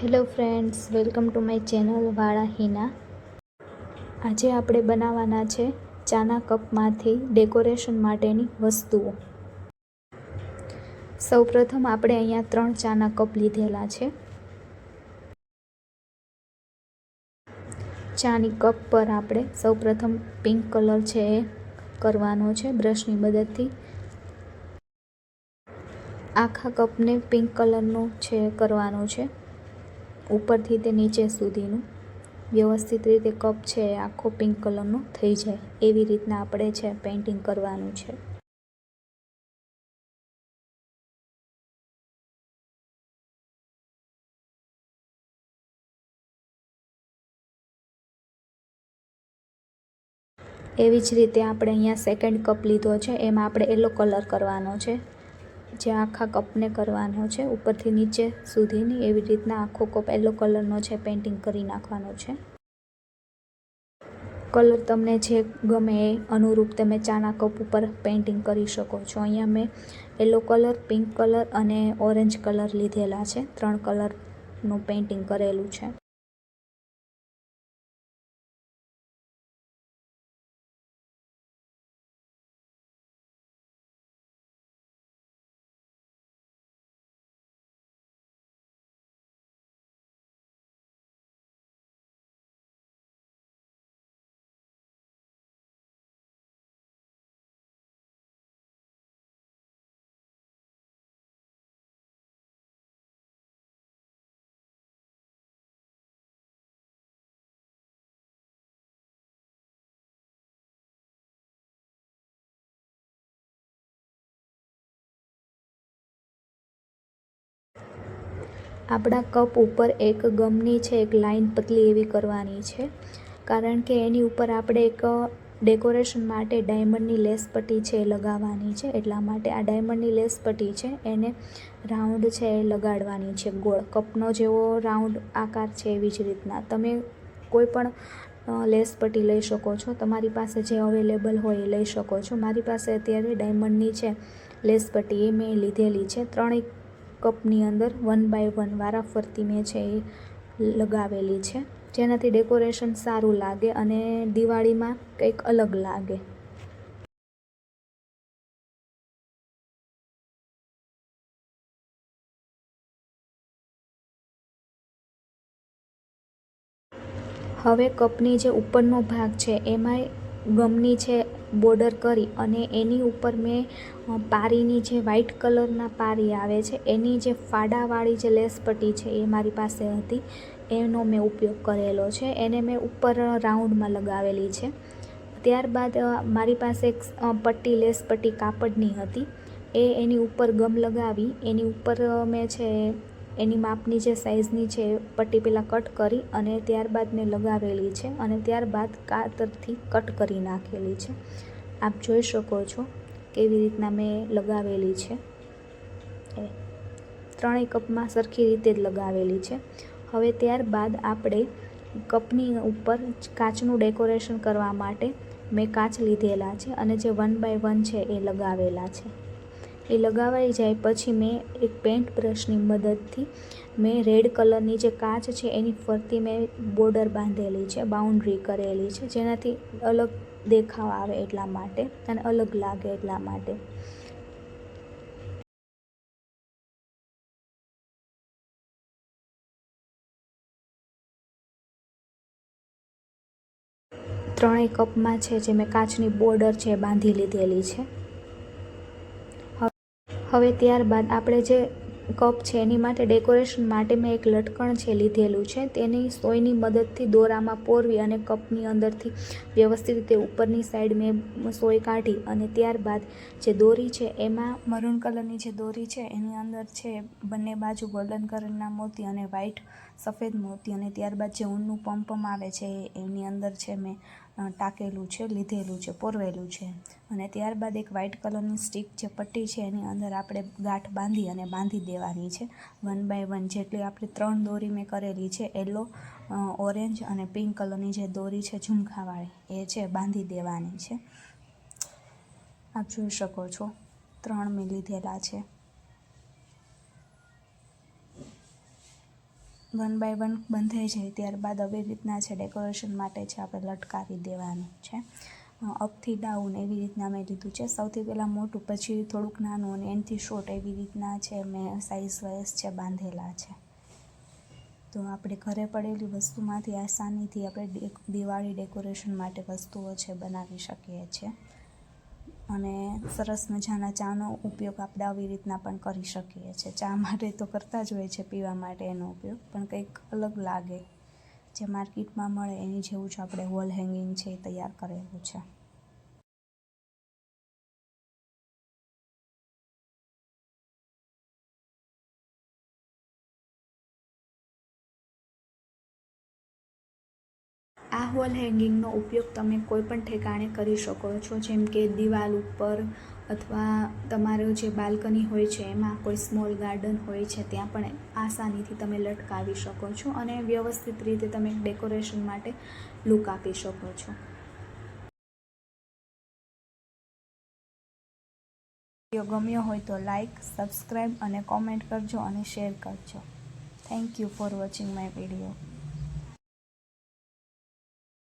Hello friends welcome to my channel વાળા હિના આજે આપણે બનાવવાના છે ચાના કપમાંથી ડેકોરેશન માટેની વસ્તુઓ. સૌપ્રથમ આપણે અહીંયા ત્રણ ચાના કપ લીધેલા છે. ચાની કપ પર આપણે સૌપ્રથમ પિંક કલર છે એ કરવાનો છે, બ્રશની મદદથી. આખા કપને પિંક કલરનું છે કરવાનું છે. ઉપરથી તે નીચે સુધીનું વ્યવસ્થિત રીતે કપ છે એ આખો પિંક કલરનો થઈ જાય. એવી રીતના આપણે છે પેઇન્ટિંગ કરવાનું છે. એવી જ રીતે આપણે અહીંયા સેકન્ડ કપ લીધો છે. એમાં આપણે યલો કલર કરવાનો છે. જે આખા કપને કરવાનો છે, ઉપરથી નીચે સુધીની એવી રીતના આખો કપ યલો કલરનો છે, પેઇન્ટિંગ કરી નાખવાનો છે. કલર તમને જે ગમે એ અનુરૂપ તમે ચાના કપ ઉપર પેઇન્ટિંગ કરી શકો છો. અહીંયા મેં યલો કલર, પિંક કલર અને ઓરેન્જ કલર લીધેલા છે. ત્રણ કલરનું પેઇન્ટિંગ કરેલું છે. આપણા કપ ઉપર એક ગમની છે, એક લાઈન પતલી એવી કરવાની છે. કારણ કે એની ઉપર આપણે એક ડેકોરેશન માટે ડાયમંડની લેસ પટ્ટી છે એ લગાવવાની છે. એટલા માટે આ ડાયમંડની લેસ પટ્ટી છે, એને રાઉન્ડ છે એ લગાડવાની છે ગોળ. કપનો જેવો રાઉન્ડ આકાર છે એવી જ રીતના. તમે કોઈ પણ લેસ પટ્ટી લઈ શકો છો. તમારી પાસે જે અવેલેબલ હોય એ લઈ શકો છો. મારી પાસે અત્યારે ડાયમંડની છે, લેસ પટ્ટી એ મેં લીધેલી છે. ત્રણેય કપની અંદર વન બાય વન વારાફરતી મેં છે એ લગાવેલી છે. જેનાથી ડેકોરેશન સારું લાગે અને દિવાળીમાં કંઈક અલગ લાગે. હવે કપની જે ઉપરનો ભાગ છે એમાં ગમની છે બોર્ડર કરી અને એની ઉપર મેં પારીની જે વ્હાઈટ કલરના પારી આવે છે, એની જે ફાડાવાળી જે લેસ પટ્ટી છે એ મારી પાસે હતી. એનો મેં ઉપયોગ કરેલો છે. એને મેં ઉપર રાઉન્ડમાં લગાવેલી છે. ત્યારબાદ મારી પાસે એક પટ્ટી લેસ પટ્ટી કાપડની હતી. એ એની ઉપર ગમ લગાવી, એની ઉપર મેં છે એની માપની જે સાઇઝની છે પટ્ટી પહેલાં કટ કરી અને ત્યારબાદ મેં લગાવેલી છે અને ત્યારબાદ કાતરથી કટ કરી નાખેલી છે. આપ જોઈ શકો છો કેવી રીતના મેં લગાવેલી છે. એ ત્રણેય કપમાં સરખી રીતે જ લગાવેલી છે. હવે ત્યારબાદ આપણે કપની ઉપર કાચનું ડેકોરેશન કરવા માટે મેં કાચ લીધેલા છે અને જે વન બાય વન છે એ લગાવેલા છે. એ લગાવાઈ જાય પછી મેં એક પેન્ટ બ્રશની મદદથી મેં રેડ કલરની જે કાચ છે એની ફરતી મેં બોર્ડર બાંધેલી છે બાઉન્ડ્રી કરેલી છે, જેનાથી અલગ દેખાવ આવે એટલા માટે અને અલગ લાગે એટલા માટે. ત્રણેય કપમાં છે જે મેં કાચની બોર્ડર છે બાંધી લીધેલી છે. હવે ત્યારબાદ આપણે જે કપ છે એની માટે ડેકોરેશન માટે મેં એક લટકણ છે લીધેલું છે. તેની સોયની મદદથી દોરામાં પોરવી અને કપની અંદરથી વ્યવસ્થિત રીતે ઉપરની સાઈડ મેં સોય કાઢી અને ત્યારબાદ જે દોરી છે, એમાં મરૂન કલરની જે દોરી છે, એની અંદર છે બંને બાજુ ગોલ્ડન કલરના મોતી અને વ્હાઈટ સફેદ મોતી અને ત્યારબાદ જે ઊનનું પંપમ આવે છે, એની અંદર છે મેં ટાંકેલું છે, લીધેલું છે, પોરવેલું છે. અને ત્યારબાદ એક વ્હાઇટ કલરની સ્ટીક જે પટ્ટી છે, એની અંદર આપણે ગાંઠ બાંધી અને બાંધી દેવાની છે. વન બાય વન જેટલી આપણે ત્રણ દોરી મેં કરેલી છે યલો ઓરેન્જ અને પિંક કલરની જે દોરી છે, ઝુમખાવાળી, એ છે, બાંધી દેવાની છે. આપ જોઈ શકો છો, ત્રણ મેં લીધેલા છે. વન બાય વન બંધાઈ જાય ત્યારબાદ આવી રીતના છે ડેકોરેશન માટે છે આપણે લટકાવી દેવાનું છે. અપથી ડાઉન એવી રીતના મેં લીધું છે. સૌથી પહેલાં મોટું, પછી થોડુંક નાનું અને એનાથી શોર્ટ એવી રીતના છે મેં સાઇઝ વાઇઝ છે બાંધેલા છે. તો આપણે ઘરે પડેલી વસ્તુમાંથી આસાનીથી આપણે દિવાળી ડેકોરેશન માટે વસ્તુઓ છે બનાવી શકીએ છીએ. અને સરસ મજાના ચાનો ઉપયોગ આપણે આવી રીતના પણ કરી શકીએ છીએ. ચા માટે તો કરતા જ હોય છે, પીવા માટે એનો ઉપયોગ, પણ કંઈક અલગ લાગે. જે માર્કેટમાં મળે એની જેવું જ આપણે વોલ હેંગિંગ છે એ તૈયાર કરેલું છે. વોલ હેંગિંગનો ઉપયોગ તમે કોઈ પણ ઠેકાણે કરી શકો છો, જેમ કે દિવાલ ઉપર અથવા તમારો જે બાલ્કની હોય છે, એમાં કોઈ સ્મોલ ગાર્ડન હોય છે, ત્યાં પણ આસાનીથી તમે લટકાવી શકો છો અને વ્યવસ્થિત રીતે તમે ડેકોરેશન માટે લુક આપી શકો છો. વીડિયો ગમ્યો હોય તો લાઇક સબસ્ક્રાઈબ અને કોમેન્ટ કરજો અને શેર કરજો. Thank you for watching my video